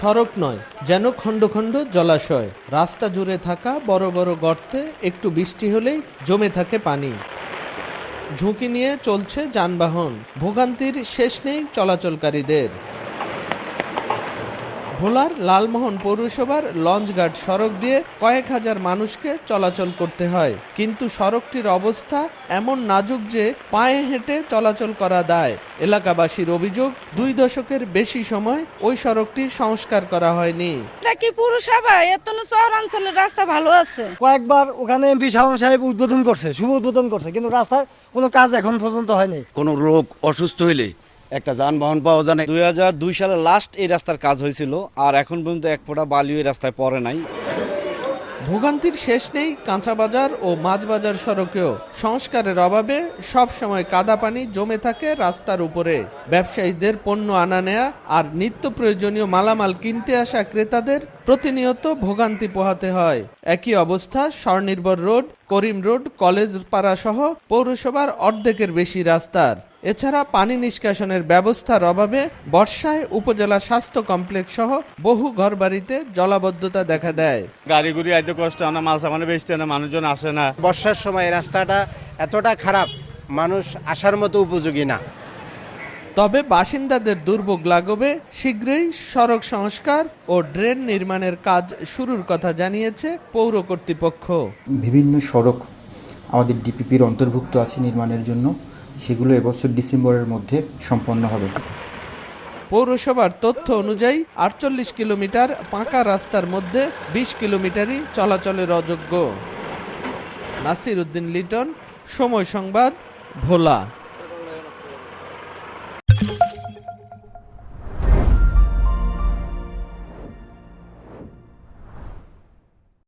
সড়ক নয়, যেন খণ্ড খণ্ড জলাশয়। রাস্তা জুড়ে থাকা বড় বড় গর্তে একটু বৃষ্টি হলেই জমে থাকে পানি। ঝুঁকি নিয়ে চলছে যানবাহন। ভোগান্তির শেষ নেই চলাচলকারীদের। ভোলার লালমোহন পৌরসভার লঞ্চঘাট সড়ক দিয়ে কয়েক হাজার মানুষকে চলাচল করতে হয়। কিন্তু সড়কটির অবস্থা এমন নাজুক যে পায়ে হেঁটে চলাচল করা দায়। এলাকাবাসীর অভিযোগ দুই দশকের বেশি সময় ওই সড়কটি সংস্কার করা হয়নি। কি পুরসভা? এত শহরাঞ্চলের রাস্তা ভালো আছে। কয়েকবার ওখানে এমপি শাহন সাহেব উদ্বোধন করছে শুভ উদ্বোধন করছে কিন্তু রাস্তার কোনো কাজ এখন পর্যন্ত হয়নি। কোনো লোক অসুস্থ হইলে একটা যানবাহন পাওয়া যায় দুই হাজার দুই সালে লাস্ট এই রাস্তার কাজ হয়েছিল আর এখন পর্যন্ত এক ফোঁটা বালিও এই রাস্তায় পড়ে নাই। ভোগান্তির শেষ নেই কাঁচাবাজার ও মাছবাজার সড়কেও। সংস্কারের অভাবে সব সময় কাদা পানি জমে থাকে রাস্তার উপরে। ব্যবসায়ীদের পণ্য আনা নেয়া আর নিত্য প্রয়োজনীয় মালামাল কিনতে আসা ক্রেতাদের প্রতিনিয়ত ভোগান্তি পোহাতে হয়। একই অবস্থা স্বনির্ভর রোড করিম রোড কলেজ পাড়া সহ পৌরসভার অর্ধেকের বেশি রাস্তার। এছাড়া পানি নিষ্কাশনের ব্যবস্থার অভাবে বর্ষায় উপজেলা স্বাস্থ্য কমপ্লেক্স সহ বহু ঘরবাড়িতে জলাবদ্ধতা দেখা দেয়। গাড়ি গুড়ি আইতে কষ্ট না মাল সামানে বেচতে না মানুষজন আসে না। বর্ষার সময় রাস্তাটা এতটা খারাপ মানুষ আসার মতো উপযোগী না। তবে বাসিন্দাদের দুর্ভোগ লাগবে শীঘ্রই সড়ক সংস্কার ও ড্রেন নির্মাণের কাজ শুরুর কথা জানিয়েছে পৌর কর্তৃপক্ষ। বিভিন্ন সড়ক আমাদের ডিপিপির অন্তর্ভুক্ত আছে নির্মাণের জন্য। সেগুলো এবছর ডিসেম্বরের মধ্যে সম্পন্ন হবে। পৌরসভার তথ্য অনুযায়ী আটচল্লিশ কিলোমিটার পাকা রাস্তার মধ্যে বিশ কিলোমিটারই চলাচলের অযোগ্য। নাসির উদ্দিন লিটন, সময় সংবাদ, ভোলা।